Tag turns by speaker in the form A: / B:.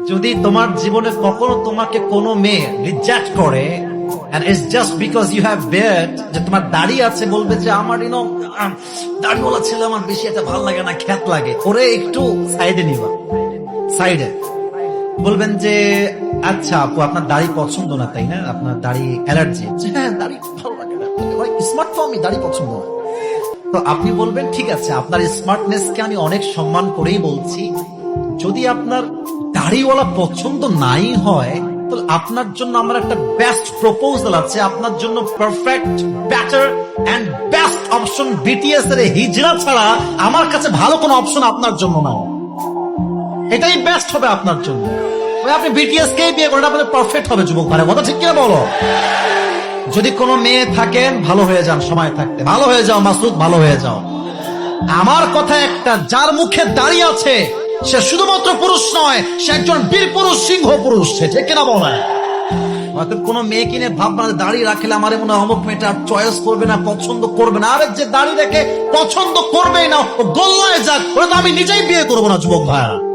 A: যদি তোমার জীবনে কখনো তোমাকে কোনো মেয়ে রিজেক্ট করে, and it's just because you have beard যে তোমার দাড়ি আছে, বলবে যে আমার ইনো দাড়িওয়ালা ছেলে আমার বেশি একটা ভালো লাগে না, খ্যাত লাগে। ওরে একটু সাইডে নিবা। সাইডে বলবেন যে আচ্ছা আপু, আপনার দাড়ি পছন্দ না, তাই না? আপনার দাড়ি অ্যালার্জি হ্যাঁ দাড়ি ভালো লাগে না। স্মার্ট তো আমি দাড়ি পছন্দ না তো আপনি বলবেন, ঠিক আছে, আপনার স্মার্টনেসকে আমি অনেক সম্মান করেই বলছি। যদি আপনার দাড়িওয়ালা পছন্দ নাই হয় তো আপনার জন্য আমার একটা বেস্ট প্রপোজাল আছে। আপনার জন্য perfect better and best option BTS এর হিজড়া ছাড়া আমার কাছে ভালো কোনো অপশন আপনার জন্য নাই। এটাই বেস্ট হবে আপনার জন্য। আপনি বিটিএস কে বিয়ে করেন, আপনার পারফেক্ট হবে যুবক ভাই কথা ঠিক কিনা বলো? যদি কোনো মেয়ে থাকেন, ভালো হয়ে যান, সময় থাকতে। ভালো হয়ে যাও, মাসুদ, ভালো হয়ে যাও। আমার কথা একটা, যার মুখে দাঁড়িয়ে আছে সে শুধুমাত্র পুরুষ নয়, সে একজন বীর পুরুষ, সিংহ পুরুষ, সে ঠিক কিনা বলে হয়তো কোনো মেয়ে কিনে ভাবনা দাঁড়িয়ে দাড়ি রাখলে আমার মনে হয় অমুক মেয়েটা চয়েস করবে না, পছন্দ করবে না। আরেক যে দাঁড়িয়ে রেখে পছন্দ করবেই না, ও গোল্লায় যাক ওটা তো আমি নিজেই বিয়ে করব না, যুবক ভাইয়া